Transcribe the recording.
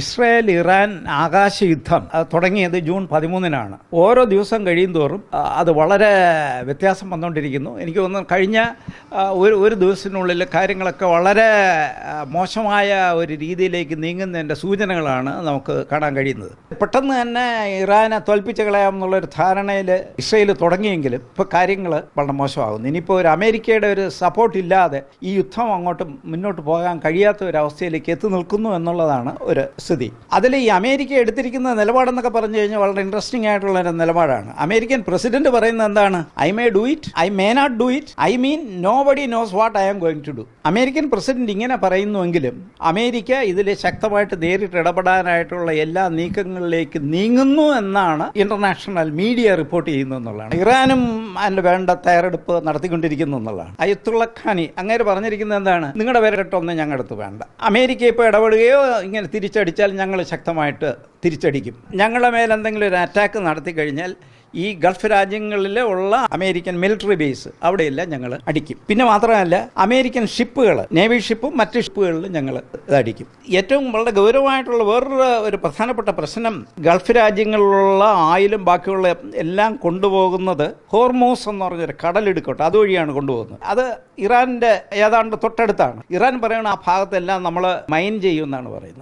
Israel Iran ആകാശ യുദ്ധം തുടങ്ങിയത് ജൂൺ പതിമൂന്നിനാണ്. ഓരോ ദിവസം കഴിയും തോറും അത് വളരെ വ്യത്യാസം വന്നുകൊണ്ടിരിക്കുന്നു എനിക്ക് തോന്നുന്നു കഴിഞ്ഞ ഒരു ഒരു ദിവസത്തിനുള്ളിൽ കാര്യങ്ങളൊക്കെ വളരെ മോശമായ ഒരു രീതിയിലേക്ക് നീങ്ങുന്നതിന്റെ സൂചനകളാണ് നമുക്ക് കാണാൻ കഴിയുന്നത്. പെട്ടെന്ന് തന്നെ ഇറാനെ തോൽപ്പിച്ച് കളയാമെന്നുള്ളൊരു ധാരണയിൽ ഇസ്രയേൽ തുടങ്ങിയെങ്കിലും ഇപ്പോൾ കാര്യങ്ങൾ വളരെ മോശമാകുന്നു. ഇനിയിപ്പോൾ ഒരു അമേരിക്കയുടെ ഒരു സപ്പോർട്ട് ഇല്ലാതെ ഈ യുദ്ധം അങ്ങോട്ട് മുന്നോട്ട് പോകാൻ കഴിയാത്ത ഒരു അവസ്ഥയിലേക്ക് എത്തി നിൽക്കുന്നു എന്നുള്ളതാണ് ഒരു സ്ഥിതി. അതിൽ ഈ അമേരിക്ക എടുത്തിരിക്കുന്ന നിലപാടെന്നൊക്കെ പറഞ്ഞു കഴിഞ്ഞാൽ വളരെ ഇൻട്രസ്റ്റിംഗ് ആയിട്ടുള്ള ഒരു നിലപാടാണ്. അമേരിക്കൻ പ്രസിഡന്റ് പറയുന്നത് എന്താണ്? I may do it I may not do it I mean nobody knows what I am going to do American president ഇങ്ങനെ പറയുന്നുവെങ്കിലും അമേരിക്ക ഇതിൽ ശക്തമായിട്ട് നേരിട്ട് ഇടപെടാനായിട്ടുള്ള എല്ലാ നീക്കങ്ങളിലേക്ക് നീങ്ങുന്നു എന്നാണ് ഇന്റർനാഷണൽ മീഡിയ റിപ്പോർട്ട് ചെയ്യുന്നു എന്നുള്ളതാണ്. ഇറാനും അതിന് വേണ്ട തയ്യാറെടുപ്പ് നടത്തിക്കൊണ്ടിരിക്കുന്നു എന്നുള്ളതാണ്. അയത്തുള്ള ഖാനി അങ്ങേര് പറഞ്ഞിരിക്കുന്നത് എന്താണ്? നിങ്ങളുടെ വരട്ടൊന്നും ഞങ്ങളുടെ അടുത്ത് വേണ്ട. അമേരിക്ക ഇപ്പോൾ ഇടപെടുകയോ ഇങ്ങനെ തിരിച്ചടിച്ചാൽ ഞങ്ങൾ ശക്തമായിട്ട് തിരിച്ചടിക്കും. ഞങ്ങളുടെ മേലെന്തെങ്കിലും ഒരു അറ്റാക്ക് നടത്തി കഴിഞ്ഞാൽ ഈ ഗൾഫ് രാജ്യങ്ങളിൽ ഉള്ള അമേരിക്കൻ മിലിറ്ററി ബേസ് അവിടെയെല്ലാം ഞങ്ങൾ അടിക്കും. പിന്നെ മാത്രമല്ല അമേരിക്കൻ ഷിപ്പുകൾ നേവി ഷിപ്പും മറ്റ് ഷിപ്പുകളിലും ഞങ്ങൾ അടിക്കും ഏറ്റവും വളരെ ഗൗരവമായിട്ടുള്ള വേറൊരു ഒരു പ്രധാനപ്പെട്ട പ്രശ്നം ഗൾഫ് രാജ്യങ്ങളിലുള്ള ആയിലും ബാക്കിയുള്ള എല്ലാം കൊണ്ടുപോകുന്നത് ഹോർമോസ് എന്ന് പറഞ്ഞൊരു കടലിടുക്കോട്ടെ അതുവഴിയാണ് കൊണ്ടുപോകുന്നത്. അത് ഇറാന്റെ ഏതാണ്ട് തൊട്ടടുത്താണ്. ഇറാൻ പറയുന്ന ആ ഭാഗത്തെല്ലാം നമ്മൾ മൈൻ ചെയ്യുമെന്നാണ് പറയുന്നത്.